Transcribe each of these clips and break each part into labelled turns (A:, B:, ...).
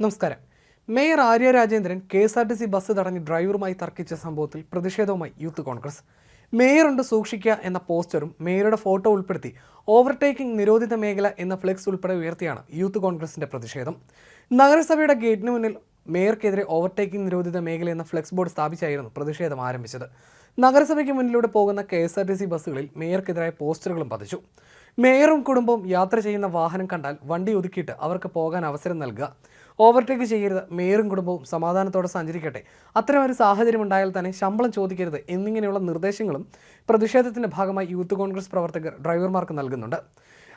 A: നമസ്കാരം. Mayor Arya Rajendran K S R T C bus തടഞ്ഞ് ഡ്രൈവറുമായി തർക്കിച്ച സംഭവത്തിൽ പ്രതിഷേധവുമായി യൂത്ത് കോൺഗ്രസ്. മേയറുണ്ട് സൂക്ഷിക്കുക എന്ന പോസ്റ്ററും മേയറുടെ ഫോട്ടോ ഉൾപ്പെടുത്തി ഓവർടേക്കിംഗ് നിരോധിത മേഖല എന്ന ഫ്ലെക്സ് ഉൾപ്പെടെ ഉയർത്തിയാണ് യൂത്ത് കോൺഗ്രസിന്റെ പ്രതിഷേധം. നഗരസഭയുടെ ഗേറ്റിന് മുന്നിൽ മേയർക്കെതിരെ ഓവർടേക്കിംഗ് നിരോധിത മേഖല എന്ന ഫ്ലെക്സ് ബോർഡ് സ്ഥാപിച്ചായിരുന്നു പ്രതിഷേധം ആരംഭിച്ചത്. നഗരസഭയ്ക്ക് മുന്നിലൂടെ പോകുന്ന K S R T C ബസ്സുകളിൽ മേയർക്കെതിരായ പോസ്റ്ററുകളും പതിച്ചു. മേയറും കുടുംബവും യാത്ര ചെയ്യുന്ന വാഹനം കണ്ടാൽ വണ്ടി ഒതുക്കിയിട്ട് അവർക്ക് പോകാൻ അവസരം നൽകുക. ഓവർടേക്ക് ചെയ്യരുത്. മേയറും കുടുംബവും സമാധാനത്തോടെ സഞ്ചരിക്കട്ടെ. അത്തരം ഒരു സാഹചര്യം ഉണ്ടായാൽ തന്നെ ശമ്പളം ചോദിക്കരുത് എന്നിങ്ങനെയുള്ള നിർദ്ദേശങ്ങളും പ്രതിഷേധത്തിന്റെ ഭാഗമായി യൂത്ത് കോൺഗ്രസ് പ്രവർത്തകർ ഡ്രൈവർമാർക്ക് നൽകുന്നുണ്ട്.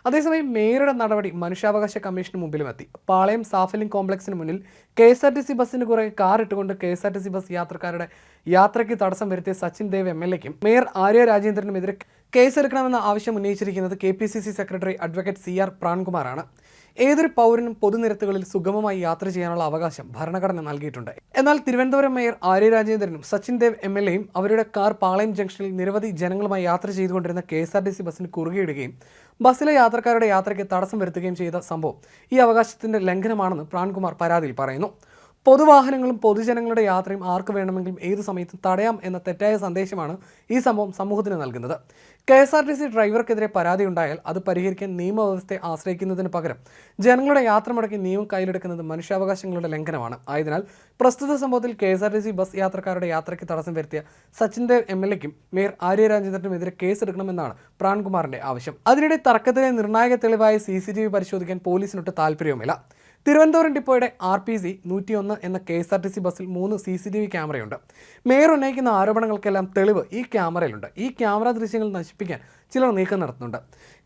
A: അതേസമയം മേയറുടെ നടപടി മനുഷ്യാവകാശ കമ്മീഷന് മുമ്പിലുമെത്തി പാളയം സാഫലിംഗ് കോംപ്ലക്സിന് മുന്നിൽ K S R T C ബസ്സിന് കുറെ കാർ ഇട്ടുകൊണ്ട് K S R T C bus യാത്രക്കാരുടെ യാത്രയ്ക്ക് തടസ്സം വരുത്തിയ സച്ചിൻ ദേവ് എം എൽ എക്കും മേയർ ആര്യ രാജേന്ദ്രനുമെതിരെ കേസെടുക്കണമെന്ന ആവശ്യം ഉന്നയിച്ചിരിക്കുന്നത് K P C C secretary advocate C R പ്രാൺകുമാറാണ്. ഏതൊരു പൗരനും പൊതുനിരത്തുകളിൽ സുഗമമായി യാത്ര ചെയ്യാനുള്ള അവകാശം ഭരണഘടന നൽകിയിട്ടുണ്ട്. എന്നാൽ തിരുവനന്തപുരം മേയർ ആര്യ രാജേന്ദ്രനും സച്ചിൻ ദേവ് എം എൽ എയും അവരുടെ കാർ പാളയം ജംഗ്ഷനിൽ നിരവധി ജനങ്ങളുമായി യാത്ര ചെയ്തുകൊണ്ടിരുന്ന K S R T C ബസ്സിന് കുറുകെയിടുകയും ബസ്സിലെ യാത്രക്കാരുടെ യാത്രയ്ക്ക് തടസ്സം വരുത്തുകയും ചെയ്ത സംഭവം ഈ അവകാശത്തിന്റെ ലംഘനമാണെന്ന് പ്രാൺകുമാർ പരാതിയിൽ പറയുന്നു. പൊതുവാഹനങ്ങളും പൊതുജനങ്ങളുടെ യാത്രയും ആർക്ക് വേണമെങ്കിലും ഏത് സമയത്തും തടയാം എന്ന തെറ്റായ സന്ദേശമാണ് ഈ സംഭവം സമൂഹത്തിന് നൽകുന്നത്. K S R T C ഡ്രൈവർക്കെതിരെ പരാതി ഉണ്ടായാൽ അത് പരിഹരിക്കാൻ നിയമവ്യവസ്ഥയെ ആശ്രയിക്കുന്നതിന് പകരം ജനങ്ങളുടെ യാത്ര മുടക്കി നിയമം കയ്യിലെടുക്കുന്നത് മനുഷ്യാവകാശങ്ങളുടെ ലംഘനമാണ്. ആയതിനാൽ പ്രസ്തുത സംഭവത്തിൽ K S R T C bus യാത്രക്കാരുടെ യാത്രയ്ക്ക് തടസ്സം വരുത്തിയ സച്ചിൻ ദേവ് എം എൽ എക്കും മേയർ ആര്യ രാജേന്ദ്രനുമെതിരെ കേസെടുക്കണമെന്നാണ് പ്രാൺകുമാറിന്റെ ആവശ്യം. അതിനിടെ തർക്കത്തിലെ നിർണായക തെളിവായ സി സി ടി വി പരിശോധിക്കാൻ പോലീസിനൊട്ട് താല്പര്യവുമില്ല തിരുവനന്തപുരം ഡിപ്പോയുടെ ആർ പി സി നൂറ്റിയൊന്ന് എന്ന K S R T C ബസ്സിൽ മൂന്ന് സി സി ടി വി ക്യാമറയുണ്ട്. മേയർ ഉന്നയിക്കുന്ന ആരോപണങ്ങൾക്കെല്ലാം തെളിവ് ഈ ക്യാമറയിലുണ്ട്. ഈ ക്യാമറ ദൃശ്യങ്ങൾ നശിപ്പിക്കാൻ ചിലർ നീക്കം നടത്തുന്നുണ്ട്.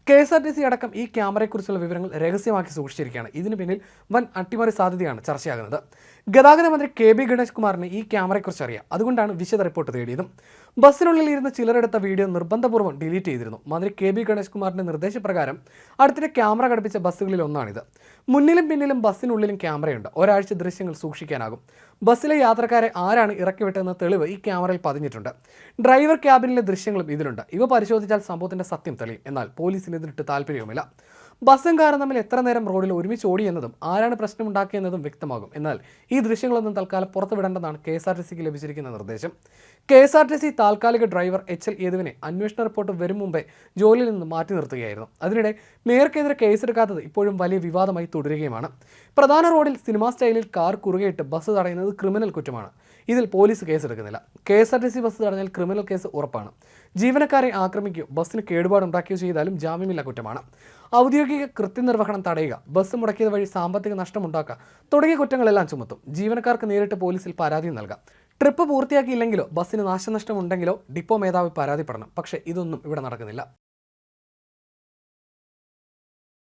A: K S R T C അടക്കം ഈ ക്യാമറയെക്കുറിച്ചുള്ള വിവരങ്ങൾ രഹസ്യമാക്കി സൂക്ഷിച്ചിരിക്കുകയാണ്. ഇതിന് പിന്നിൽ വൻ അട്ടിമറി സാധ്യതയാണ് ചർച്ചയാകുന്നത്. ഗതാഗത മന്ത്രി കെ ബി ഗണേഷ് കുമാറിന് ഈ ക്യാമറയെക്കുറിച്ച് അറിയാം. അതുകൊണ്ടാണ് വിശദ റിപ്പോർട്ട് തേടിയതും. ബസ്സിനുള്ളിൽ ഇരുന്ന് ചിലരെടുത്ത വീഡിയോ നിർബന്ധപൂർവം ഡിലീറ്റ് ചെയ്തിരുന്നു. മന്ത്രി കെ ബി ഗണേഷ് കുമാറിന്റെ നിർദ്ദേശപ്രകാരം അടുത്തിടെ ക്യാമറ ഘടിപ്പിച്ച ബസ്സുകളിൽ ഒന്നാണിത്. മുന്നിലും പിന്നിലും ബസ്സിനുള്ളിലും ക്യാമറയുണ്ട്. ഒരാഴ്ച ദൃശ്യങ്ങൾ സൂക്ഷിക്കാനാകും. ബസ്സിലെ യാത്രക്കാരെ ആരാണ് ഇറക്കി വിട്ടതെന്ന തെളിവ് ഈ ക്യാമറയിൽ പതിഞ്ഞിട്ടുണ്ട്. ഡ്രൈവർ ക്യാബിനിലെ ദൃശ്യങ്ങളും ഇതിലുണ്ട്. ഇവ പരിശോധിച്ചാൽ സംഭവത്തിന്റെ സത്യം തെളിയും എന്നാൽ പോലീസിന് ഇതിനിട്ട് താല്പര്യവുമില്ല. ബസ്സും കാറും തമ്മിൽ എത്ര നേരം റോഡിൽ ഒരുമിച്ച് ഓടിയെന്നതും ആരാണ് പ്രശ്നമുണ്ടാക്കിയെന്നതും വ്യക്തമാകും. എന്നാൽ ഈ ദൃശ്യങ്ങളൊന്നും തൽക്കാലം പുറത്തുവിടേണ്ടതാണ് കെ എസ് ആർ ടി സിക്ക് ലഭിച്ചിരിക്കുന്ന നിർദ്ദേശം. K S R T C താൽക്കാലിക ഡ്രൈവർ എച്ച് എൽ യേതുവിനെ അന്വേഷണ റിപ്പോർട്ട് വരും മുമ്പേ ജോലിയിൽ നിന്ന് മാറ്റി നിർത്തുകയായിരുന്നു. അതിനിടെ മേയർക്കെതിരെ കേസെടുക്കാത്തത് ഇപ്പോഴും വലിയ വിവാദമായി തുടരുകയുമാണ്. പ്രധാന റോഡിൽ സിനിമാ സ്റ്റൈലിൽ കാർ കുറുകയിട്ട് ബസ് തടയുന്നത് ക്രിമിനൽ കുറ്റമാണ്. ഇതിൽ police കേസെടുക്കുന്നില്ല. K S R T C bus തടഞ്ഞാൽ criminal case ഉറപ്പാണ്. ജീവനക്കാരെ ആക്രമിക്കുകയോ ബസ്സിന് കേടുപാടുണ്ടാക്കുകയോ ചെയ്താലും ജാമ്യമില്ല കുറ്റമാണ്. ഔദ്യോഗിക കൃത്യനിർവഹണം തടയുക ബസ് മുടക്കിയത് വഴി സാമ്പത്തിക നഷ്ടമുണ്ടാക്കുക തുടങ്ങിയ കുറ്റങ്ങളെല്ലാം ചുമത്തും. ജീവനക്കാർക്ക് നേരിട്ട് പോലീസിൽ പരാതി നൽകാം. ട്രിപ്പ് പൂർത്തിയാക്കിയില്ലെങ്കിലോ ബസ്സിന് നാശനഷ്ടമുണ്ടെങ്കിലോ ഡിപ്പോ മേധാവി പരാതിപ്പെടണം. പക്ഷേ ഇതൊന്നും ഇവിടെ നടക്കുന്നില്ല.